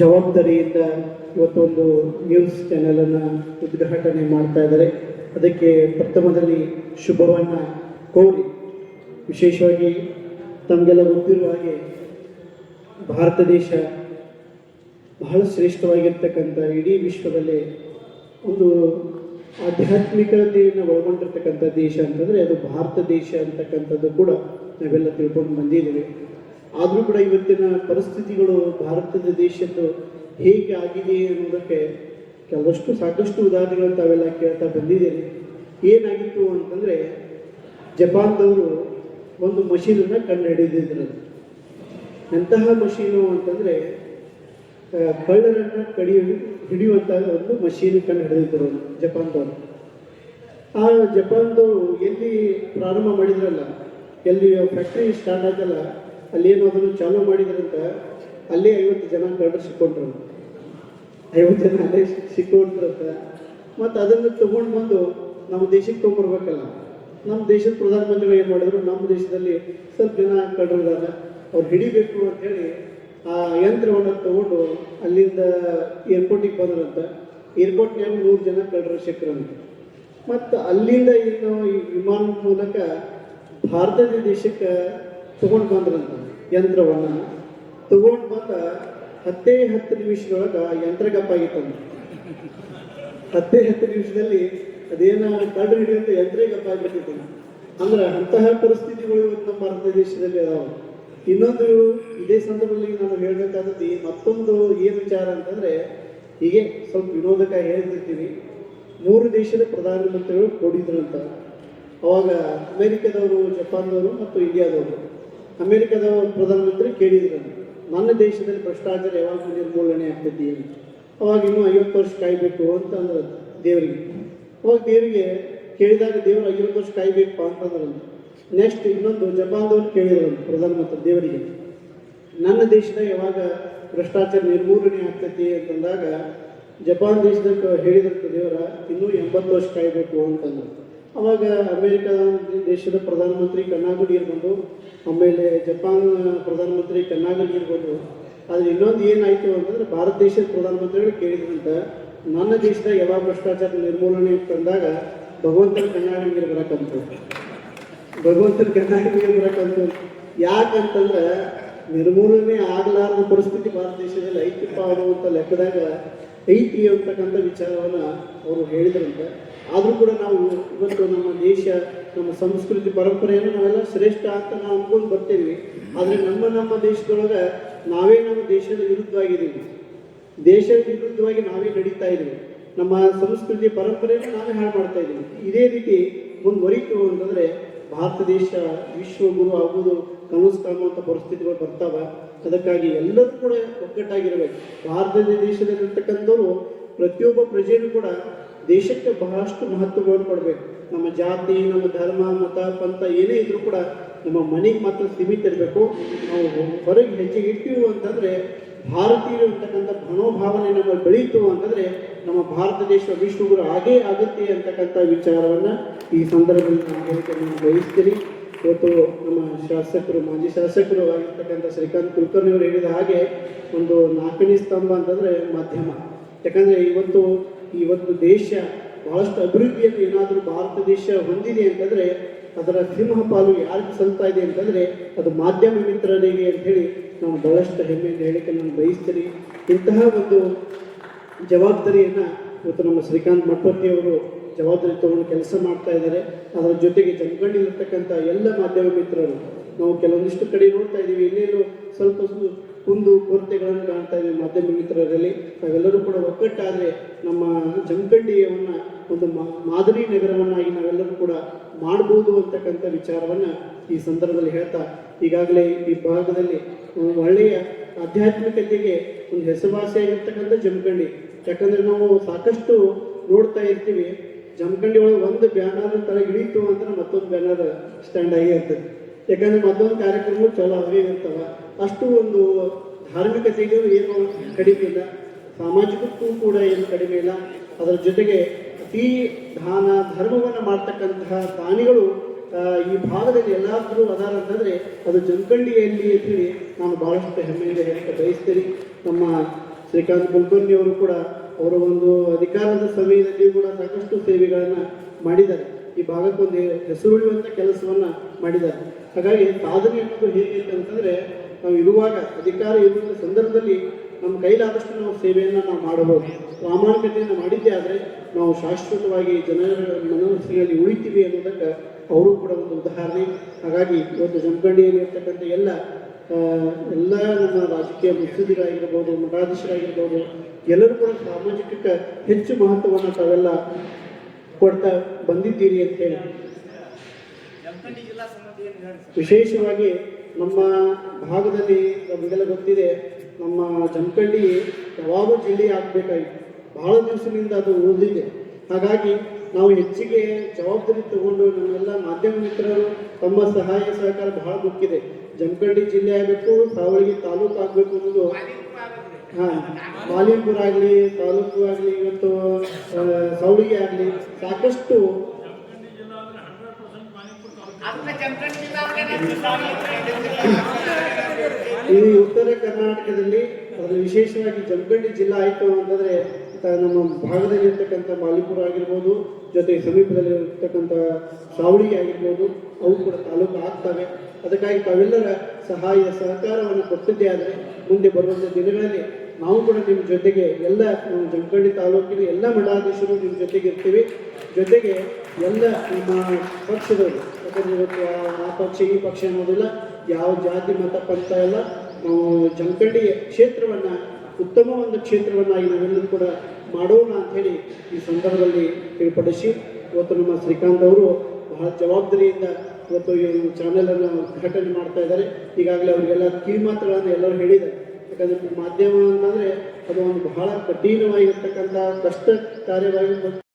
ಜವಾಬ್ದಾರಿಯಿಂದ ಇವತ್ತೊಂದು ನ್ಯೂಸ್ ಚಾನೆಲನ್ನು ಉದ್ಘಾಟನೆ ಮಾಡ್ತಾ ಇದ್ದಾರೆ. ಅದಕ್ಕೆ ಪ್ರಥಮದಲ್ಲಿ ಶುಭವನ್ನು ಕೋರಿ. ವಿಶೇಷವಾಗಿ ತಮಗೆಲ್ಲ ಗೊತ್ತಿರುವ ಹಾಗೆ ಭಾರತ ದೇಶ ಬಹಳ ಶ್ರೇಷ್ಠವಾಗಿರ್ತಕ್ಕಂಥ ಇಡೀ ವಿಶ್ವದಲ್ಲಿ ಒಂದು ಆಧ್ಯಾತ್ಮಿಕತೆಯನ್ನು ಒಳಗೊಂಡಿರ್ತಕ್ಕಂಥ ದೇಶ ಅಂತಂದರೆ ಅದು ಭಾರತ ದೇಶ ಅಂತಕ್ಕಂಥದ್ದು ಕೂಡ ನಾವೆಲ್ಲ ತಿಳ್ಕೊಂಡು ಬಂದಿದ್ದೇವೆ. ಆದರೂ ಕೂಡ ಇವತ್ತಿನ ಪರಿಸ್ಥಿತಿಗಳು ಭಾರತದ ದೇಶದ್ದು ಹೇಗೆ ಆಗಿದೆ ಅನ್ನೋದಕ್ಕೆ ಕೆಲವಷ್ಟು ಸಾಕಷ್ಟು ಉದಾಹರಣೆಗಳು ತಾವೆಲ್ಲ ಕೇಳ್ತಾ ಬಂದಿದ್ದೇನೆ ಏನಾಗಿತ್ತು ಅಂತಂದರೆ ಜಪಾನ್ದವರು ಒಂದು ಮಷೀನನ್ನು ಕಂಡು ಹಿಡಿದಿದ್ರು ಎಂತಹ ಮಷೀನು ಅಂತಂದರೆ ಕಳ್ಳರನ್ನು ಕಡಿ ಹಿಡಿಯುವಂತಹ ಒಂದು ಮಷೀನ್ ಕಂಡು ಹಿಡಿದಿದ್ದರು ಜಪಾನ್ದವರು. ಆ ಜಪಾನ್ದವರು ಎಲ್ಲಿ ಪ್ರಾರಂಭ ಮಾಡಿದ್ರಲ್ಲ, ಎಲ್ಲಿ ಫ್ಯಾಕ್ಟ್ರಿ ಸ್ಟಾರ್ಟ್ ಆಯ್ತಲ್ಲ ಅಲ್ಲೇನು ಅದನ್ನು ಚಾಲೂ ಮಾಡಿದ್ರಂತ ಅಲ್ಲೇ ಐವತ್ತು ಜನ ಕಳ್ಳರು ಸಿಕ್ಕೊಂಡ್ರು. ಐವತ್ತು ಜನ ಅಲ್ಲೇ ಸಿಕ್ಕೊಂಡ್ರಂತ ಮತ್ತು ಅದನ್ನು ತಗೊಂಡು ಬಂದು ನಮ್ಮ ದೇಶಕ್ಕೆ ತೊಗೊಂಡ್ಬರ್ಬೇಕಲ್ಲ. ನಮ್ಮ ದೇಶದ ಪ್ರಧಾನಮಂತ್ರಿಗಳು ಏನು ಮಾಡಿದ್ರು, ನಮ್ಮ ದೇಶದಲ್ಲಿ ಸ್ವಲ್ಪ ಜನ ಕಳ್ಳರಿದ್ದಾರೆ ಅವ್ರು ಹಿಡಿಬೇಕು ಅಂತ ಹೇಳಿ ಆ ಯಂತ್ರವನ್ನು ತಗೊಂಡು ಅಲ್ಲಿಂದ ಏರ್ಪೋರ್ಟಿಗೆ ಬಂದ್ರಂತ ಏರ್ಪೋರ್ಟ್ನ್ಯಾಗ ನೂರು ಜನ ಕಡ್ರ ಸಿಕ್ಕರಂತೆ ಮತ್ತು ಅಲ್ಲಿಂದ ಏನು ಈ ವಿಮಾನ ಮೂಲಕ ಭಾರತದ ದೇಶಕ್ಕೆ ತಗೊಂಡು ಬಂದ್ರಂತ ಯಂತ್ರವನ್ನು. ತಗೊಂಡು ಬಂದ ಹತ್ತೇ ಹತ್ತು ನಿಮಿಷದೊಳಗೆ ಯಂತ್ರ ಗಪ್ಪಾಗಿತ್ತಂತ ಹತ್ತೇ ಹತ್ತು ನಿಮಿಷದಲ್ಲಿ ಅದೇನೋ ಕಂಡು ಹಿಡಿಯುವಂತ ಯಂತ್ರ ಗಪ್ಪಾಗಿಬಿಟ್ಟಿತ್ತು. ಅಂದ್ರೆ ಅಂತಹ ಪರಿಸ್ಥಿತಿಗಳು ಇವತ್ತು ನಮ್ಮ ಭಾರತ ದೇಶದಲ್ಲಿ ಅದಾವ. ಇನ್ನೊಂದು ಇದೇ ಸಂದರ್ಭದಲ್ಲಿ ನಾನು ಹೇಳಬೇಕಾದದ್ದು ಮತ್ತೊಂದು ಏನು ವಿಚಾರ ಅಂತಂದ್ರೆ, ಹೀಗೆ ಸ್ವಲ್ಪ ವಿನೋದಕ್ಕಾಗಿ ಹೇಳ್ತಿರ್ತೀವಿ ಮೂರು ದೇಶದ ಪ್ರಧಾನಮಂತ್ರಿಗಳು ಅಂತ ಅವಾಗ ಅಮೆರಿಕದವರು, ಜಪಾನ್ದವರು ಮತ್ತು ಇಂಡಿಯಾದವರು. ಅಮೆರಿಕದ ಪ್ರಧಾನಮಂತ್ರಿ ಕೇಳಿದ್ರು ನನ್ನ ದೇಶದಲ್ಲಿ ಭ್ರಷ್ಟಾಚಾರ ಯಾವಾಗ ನಿರ್ಮೂಲನೆ ಆಗ್ತೈತಿ? ಅವಾಗ ಇನ್ನೂ ಐವತ್ತು ವರ್ಷ ಕಾಯ್ಬೇಕು ಅಂತ ಅಂದ್ರೆ ದೇವರಿಗೆ. ಅವಾಗ ದೇವರಿಗೆ ಕೇಳಿದಾಗ ದೇವರು ಐವತ್ತು ವರ್ಷ ಕಾಯ್ಬೇಕು ಅಂತಂದ್ರೆ ನೆಕ್ಸ್ಟ್ ಇನ್ನೊಂದು ಜಪಾನ್ದವ್ರು ಕೇಳಿದ್ರಂತ ಪ್ರಧಾನಮಂತ್ರಿ ದೇವರಿಗೆ. ನನ್ನ ದೇಶದಾಗ ಯಾವಾಗ ಭ್ರಷ್ಟಾಚಾರ ನಿರ್ಮೂಲನೆ ಆಗ್ತೈತಿ ಅಂತಂದಾಗ ಜಪಾನ್ ದೇಶದಾಗ ಹೇಳಿದಂತ ದೇವರ, ಇನ್ನೂ ಎಂಬತ್ತು ವರ್ಷ ಕಾಯ್ಬೇಕು ಅಂತಂದ್ರು ಅವಾಗ ಅಮೇರಿಕ ದೇಶದ ಪ್ರಧಾನಮಂತ್ರಿ ಕನ್ನಾಗುಡಿಯರ್ ಇರ್ಬೋದು, ಆಮೇಲೆ ಜಪಾನ್ ಪ್ರಧಾನಮಂತ್ರಿ ಕನ್ನಾಗುಡಿಯರ್ ಇರ್ಬೋದು. ಆದರೆ ಇನ್ನೊಂದು ಏನಾಯಿತು ಅಂತಂದ್ರೆ ಭಾರತ ದೇಶದ ಪ್ರಧಾನಮಂತ್ರಿಗಳು ಕೇಳಿದ್ರಂತ, ನನ್ನ ದೇಶದಾಗ ಯಾವಾಗ ಭ್ರಷ್ಟಾಚಾರ ನಿರ್ಮೂಲನೆ ತಂದಾಗ ಭಗವಂತನ ಕನ್ನಾಗುಡಿಯರ್ ಬರಕಂತು. ಭಗವಂತನ ಕನ್ನಡಿಗೆ ಬರಕಂತು. ಯಾಕಂತಂದ್ರೆ ನಿರ್ಮೂಲನೆ ಆಗಲಾರದ ಪರಿಸ್ಥಿತಿ ಭಾರತ ದೇಶದಲ್ಲಿ ಐತಿಪ್ಪ ಅನ್ನುವಂಥ ಲೆಕ್ಕದಾಗ ಐತಿ ಅಂತಕ್ಕಂಥ ವಿಚಾರವನ್ನು ಅವರು ಹೇಳಿದ್ರಂತೆ. ಆದರೂ ಕೂಡ ನಾವು ಇವತ್ತು ನಮ್ಮ ದೇಶ, ನಮ್ಮ ಸಂಸ್ಕೃತಿ ಪರಂಪರೆಯನ್ನು ನಾವೆಲ್ಲ ಶ್ರೇಷ್ಠ ಅಂತ ನಾವು ಅನ್ಕೊಂಡು ಬರ್ತೀವಿ ಆದರೆ ನಮ್ಮ ನಮ್ಮ ದೇಶದೊಳಗೆ ನಾವೇ ನಮ್ಮ ದೇಶದ ವಿರುದ್ಧವಾಗಿದ್ದೀವಿ. ದೇಶದ ವಿರುದ್ಧವಾಗಿ ನಾವೇ ನಡೀತಾ ಇದ್ದೀವಿ. ನಮ್ಮ ಸಂಸ್ಕೃತಿ ಪರಂಪರೆಯನ್ನು ನಾವೇ ಹಾಳು ಮಾಡ್ತಾ ಇದ್ದೀವಿ. ಇದೇ ರೀತಿ ಮುಂದುವರಿತು ಅಂತಂದರೆ ಭಾರತ ದೇಶ ವಿಶ್ವಗುರು ಆಗುವುದು ಕನಸು ಕಾಣುವಂಥ ಪರಿಸ್ಥಿತಿಗಳು ಬರ್ತಾವೆ. ಅದಕ್ಕಾಗಿ ಎಲ್ಲರೂ ಕೂಡ ಒಗ್ಗಟ್ಟಾಗಿರಬೇಕು. ಭಾರತ ದೇಶದಲ್ಲಿರ್ತಕ್ಕಂಥವ್ರು ಪ್ರತಿಯೊಬ್ಬ ಪ್ರಜೆಯೂ ಕೂಡ ದೇಶಕ್ಕೆ ಬಹಳಷ್ಟು ಮಹತ್ವವನ್ನು ಕೊಡಬೇಕು ನಮ್ಮ ಜಾತಿ, ನಮ್ಮ ಧರ್ಮ, ಮತ, ಪಂಥ ಏನೇ ಇದ್ರೂ ಕೂಡ ನಮ್ಮ ಮನೆಗೆ ಮಾತ್ರ ಸೀಮಿತ ಇರಬೇಕು. ನಾವು ಹೊರಗೆ ಹೆಜ್ಜೆಗೆ ಇಡ್ತೀವಿ ಅಂತಂದರೆ ಭಾರತೀಯರು ಅಂತಕ್ಕಂಥ ಮನೋಭಾವನೆ ನಮ್ಮ ಬೆಳೀತು ಅಂತಂದರೆ ನಮ್ಮ ಭಾರತ ದೇಶ ವಿಶ್ವಗುರು ಹಾಗೇ ಆಗುತ್ತೆ ಅಂತಕ್ಕಂಥ ವಿಚಾರವನ್ನು ಈ ಸಂದರ್ಭದಲ್ಲಿ ನಾನು ಹೇಳಿಕೆ ನಾನು ಬಯಸ್ತೀನಿ. ಇವತ್ತು ನಮ್ಮ ಶಾಸಕರು, ಮಾಜಿ ಶಾಸಕರು ಆಗಿರ್ತಕ್ಕಂಥ ಶ್ರೀಕಾಂತ್ ಕುಲಕರ್ಣಿ ಅವರು ಹೇಳಿದ ಹಾಗೆ ಒಂದು ನಾಲ್ಕನೇ ಸ್ತಂಭ ಅಂತಂದರೆ ಮಾಧ್ಯಮ. ಯಾಕಂದರೆ ಇವತ್ತು ಇವತ್ತು ದೇಶ ಬಹಳಷ್ಟು ಅಭಿವೃದ್ಧಿಯನ್ನು ಏನಾದರೂ ಭಾರತ ದೇಶ ಹೊಂದಿದೆ ಅಂತಂದರೆ ಅದರ ಸಿಂಹ ಪಾಲು ಯಾರಿಗೆ ಸಲ್ತಾ ಇದೆ ಅಂತಂದರೆ ಅದು ಮಾಧ್ಯಮ ಮಿತ್ರರಿಗೆ ಅಂತ ಹೇಳಿ ನಾವು ಬಹಳಷ್ಟು ಹೆಮ್ಮೆಯಿಂದ ಹೇಳಿಕೆ ನಾನು ಬಯಸ್ತೀನಿ. ಇಂತಹ ಒಂದು ಜವಾಬ್ದಾರಿಯನ್ನು ಇವತ್ತು ನಮ್ಮ ಶ್ರೀಕಾಂತ್ ಮಠಪತಿಯವರು ಜವಾಬ್ದಾರಿ ತಗೊಂಡು ಕೆಲಸ ಮಾಡ್ತಾ ಇದ್ದಾರೆ. ಅದರ ಜೊತೆಗೆ ಜಮಖಂಡಿಲಿರ್ತಕ್ಕಂಥ ಎಲ್ಲ ಮಾಧ್ಯಮ ಮಿತ್ರರು ನಾವು ಕೆಲವೊಂದಿಷ್ಟು ಕಡೆ ನೋಡ್ತಾ ಇದ್ದೀವಿ. ಇನ್ನೇನು ಸ್ವಲ್ಪ ಕುಂದು ಕೊರತೆಗಳನ್ನು ಕಾಣ್ತಾ ಇದ್ದೀವಿ ಮಾಧ್ಯಮ ಮಿತ್ರರಲ್ಲಿ. ನಾವೆಲ್ಲರೂ ಕೂಡ ಒಗ್ಗಟ್ಟಾದರೆ ನಮ್ಮ ಜಮಖಂಡಿಯವನ್ನು, ಒಂದು ಮಾದರಿ ನಗರವನ್ನಾಗಿ ನಾವೆಲ್ಲರೂ ಕೂಡ ಮಾಡ್ಬೋದು ಅಂತಕ್ಕಂಥ ವಿಚಾರವನ್ನು ಈ ಸಂದರ್ಭದಲ್ಲಿ ಹೇಳ್ತಾ, ಈಗಾಗಲೇ ಈ ಭಾಗದಲ್ಲಿ ಒಳ್ಳೆಯ ಆಧ್ಯಾತ್ಮಿಕತೆಗೆ ಒಂದು ಹೆಸರುವಾಸಿಯಾಗಿರ್ತಕ್ಕಂಥ ಜಮಖಂಡಿ. ಯಾಕಂದರೆ ನಾವು ಸಾಕಷ್ಟು ನೋಡ್ತಾ ಇರ್ತೀವಿ, ಜಮಖಂಡಿ ಒಳಗೆ ಒಂದು ಬ್ಯಾನರ್ ತರ ಹಿಡಿತು ಅಂದ್ರೆ ಮತ್ತೊಂದು ಬ್ಯಾನರ್ ಸ್ಟ್ಯಾಂಡ್ ಆಗಿ ಇರ್ತದೆ. ಯಾಕಂದ್ರೆ ಮತ್ತೊಂದು ಕಾರ್ಯಕ್ರಮಗಳು ಚಲೋ ಆಗಿರ್ತವೆ ಅಷ್ಟು ಒಂದು ಧಾರ್ಮಿಕತೆಗೂ ಏನು ಕಡಿಮೆ ಇಲ್ಲ. ಸಾಮಾಜಿಕಕ್ಕೂ ಕೂಡ ಏನು ಕಡಿಮೆ ಇಲ್ಲ. ಅದರ ಜೊತೆಗೆ ಅತಿ ದಾನ, ಧರ್ಮವನ್ನು ಮಾಡ್ತಕ್ಕಂತಹ ದಾನಿಗಳು ಈ ಭಾಗದಲ್ಲಿ ಎಲ್ಲಾದರೂ ಅದಾರ ಅಂತಂದರೆ ಅದು ಜಮಖಂಡಿಯಲ್ಲಿ ಅಂತೇಳಿ ನಾನು ಭಾಳಷ್ಟು ಹೆಮ್ಮೆಯಿಂದ ಹೇಳಕ್ಕೆ ಬಯಸ್ತೀನಿ. ನಮ್ಮ ಶ್ರೀಕಾಂತ್ ಕುಲಕರ್ಣಿ ಅವರು ಕೂಡ ಅವರ ಒಂದು ಅಧಿಕಾರದ ಸಮಯದಲ್ಲಿ ಕೂಡ ಸಾಕಷ್ಟು ಸೇವೆಗಳನ್ನು ಮಾಡಿದ್ದಾರೆ. ಈ ಭಾಗಕ್ಕೊಂದು ಹೆಸರುಳಿಯುವಂಥ ಕೆಲಸವನ್ನು ಮಾಡಿದ್ದಾರೆ. ಹಾಗಾಗಿ ಸಾಧನೆ ಅನ್ನೋದು ಹೇಗೆ ಅಂತಂದ್ರೆ ನಾವು ಇರುವಾಗ ಅಧಿಕಾರ ಇರುವಂಥ ಸಂದರ್ಭದಲ್ಲಿ ನಮ್ಮ ಕೈಲಾದಷ್ಟು ನಾವು ಸೇವೆಯನ್ನು ನಾವು ಮಾಡಬಹುದು. ಪ್ರಾಮಾಣಿಕತೆಯನ್ನು ಮಾಡಿದ್ದೇ ಆದರೆ ನಾವು ಶಾಶ್ವತವಾಗಿ ಜನರ ಮನಸ್ಸಿನಲ್ಲಿ ಉಳಿತೀವಿ ಅನ್ನೋದಕ್ಕೆ ಅವರು ಕೂಡ ಒಂದು ಉದಾಹರಣೆ. ಹಾಗಾಗಿ ಇವತ್ತು ಜಮಖಂಡಿಯಲ್ಲಿ ಇರ್ತಕ್ಕಂಥ ಎಲ್ಲ ಎಲ್ಲ ನಮ್ಮ ರಾಜಕೀಯ ಮುತ್ಸದಿರಾಗಿರ್ಬೋದು ಮಠಾಧೀಶರಾಗಿರ್ಬೋದು ಎಲ್ಲರೂ ಕೂಡ ಸಾಮಾಜಿಕಕ್ಕೆ ಹೆಚ್ಚು ಮಹತ್ವವನ್ನು ತಾವೆಲ್ಲ ಕೊಡ್ತಾ ಬಂದಿದ್ದೀರಿ ಅಂತ ಹೇಳಿ. ವಿಶೇಷವಾಗಿ ನಮ್ಮ ಭಾಗದಲ್ಲಿ ನಮಗೆಲ್ಲ ಗೊತ್ತಿದೆ, ನಮ್ಮ ಜಮಖಂಡಿ ಯಾವಾಗಲೂ ಜಿಲ್ಲೆ ಆಗಬೇಕಾಗಿತ್ತು ಬಹಳ ದಿವಸದಿಂದ ಅದು ಉಳಿದಿದೆ. ಹಾಗಾಗಿ ನಾವು ಹೆಚ್ಚಿಗೆ ಜವಾಬ್ದಾರಿ ತಗೊಂಡು ನಮ್ಮೆಲ್ಲ ಮಾಧ್ಯಮ ಮಿತ್ರರು ತಮ್ಮ ಸಹಾಯ ಸಹಕಾರ ಬಹಳ ಮುಖ್ಯಿದೆ. ಜಮಖಂಡಿ ಜಿಲ್ಲೆ ಆಗಬೇಕು ಸಾವಳಿಗೆ ತಾಲೂಕು ಆಗಬೇಕು ಅನ್ನೋದು. ಹಾ ಮಾಲಿಂಪುರ ಆಗಲಿ, ತಾಲೂಕು ಆಗಲಿ, ಇವತ್ತು ಸಾವಳಿಗೆ ಆಗಲಿ ಸಾಕಷ್ಟು ಅದನ್ನ ಜಮಖಂಡಿ ಜಿಲ್ಲಾ ಅಂದ್ರೆ ಈ ಉತ್ತರ ಕರ್ನಾಟಕದಲ್ಲಿ ಅದರ ವಿಶೇಷವಾಗಿ ಜಮಖಂಡಿ ಜಿಲ್ಲಾ ಆಯಿತು ಅಂತಂದ್ರೆ ನಮ್ಮ ಭಾಗದಲ್ಲಿ ಇರ್ತಕ್ಕಂಥ ಮಾಲಿಪುರ ಆಗಿರ್ಬೋದು, ಜೊತೆ ಸಮೀಪದಲ್ಲಿ ಇರ್ತಕ್ಕಂಥ ಸಾವಳಿಗೆ ಆಗಿರ್ಬೋದು, ಅವು ಕೂಡ ತಾಲೂಕು ಆಗ್ತವೆ. ಅದಕ್ಕಾಗಿ ತಾವೆಲ್ಲರ ಸಹಾಯ, ಸಹಕಾರವನ್ನು ಕೊಟ್ಟಿದ್ದೇ ಆದರೆ ಮುಂದೆ ಬರುವಂಥ ದಿನಗಳಲ್ಲಿ ನಾವು ಕೂಡ ನಿಮ್ಮ ಜೊತೆಗೆ ಎಲ್ಲ ನಮ್ಮ ತಾಲೂಕಿನ ಎಲ್ಲ ಮಠಾಧೀಶರು ನಿಮ್ಮ ಜೊತೆಗೆ ಇರ್ತೀವಿ. ಜೊತೆಗೆ ಎಲ್ಲ ನಮ್ಮ ಪಕ್ಷದವರು ಯಾಕಂದ್ರೆ ಇವತ್ತು ಆ- ಪಕ್ಷ ಈ ಪಕ್ಷ ಅನ್ನೋದಿಲ್ಲ. ಯಾವ ಜಾತಿ, ಮತ, ಪಂಥ ಇಲ್ಲ ನಾವು ಜಮಖಂಡಿ ಕ್ಷೇತ್ರವನ್ನ, ಉತ್ತಮ ಒಂದು ಕ್ಷೇತ್ರವನ್ನಾಗಿ ನಾವೆಲ್ಲರೂ ಕೂಡ ಮಾಡೋಣ ಅಂತ ಹೇಳಿ ಈ ಸಂದರ್ಭದಲ್ಲಿ ತಿಳಿಪಡಿಸಿ, ಇವತ್ತು ನಮ್ಮ ಶ್ರೀಕಾಂತ್ ಅವರು ಬಹಳ ಜವಾಬ್ದಾರಿಯಿಂದ ಇವತ್ತು ಈ ಒಂದು ಚಾನೆಲ್ ಅನ್ನು ಉದ್ಘಾಟನೆ ಮಾಡ್ತಾ ಇದ್ದಾರೆ. ಈಗಾಗಲೇ ಅವರಿಗೆಲ್ಲ ಕಿವಿ ಮಾತುಗಳನ್ನು ಎಲ್ಲರೂ ಹೇಳಿದ್ದಾರೆ. ಯಾಕಂದ್ರೆ ಮಾಧ್ಯಮ ಅಂತಂದ್ರೆ ಅದು ಒಂದು ಬಹಳ ಕಠಿಣವಾಗಿರ್ತಕ್ಕಂಥ ಕಷ್ಟ ಕಾರ್ಯವಾಗಿ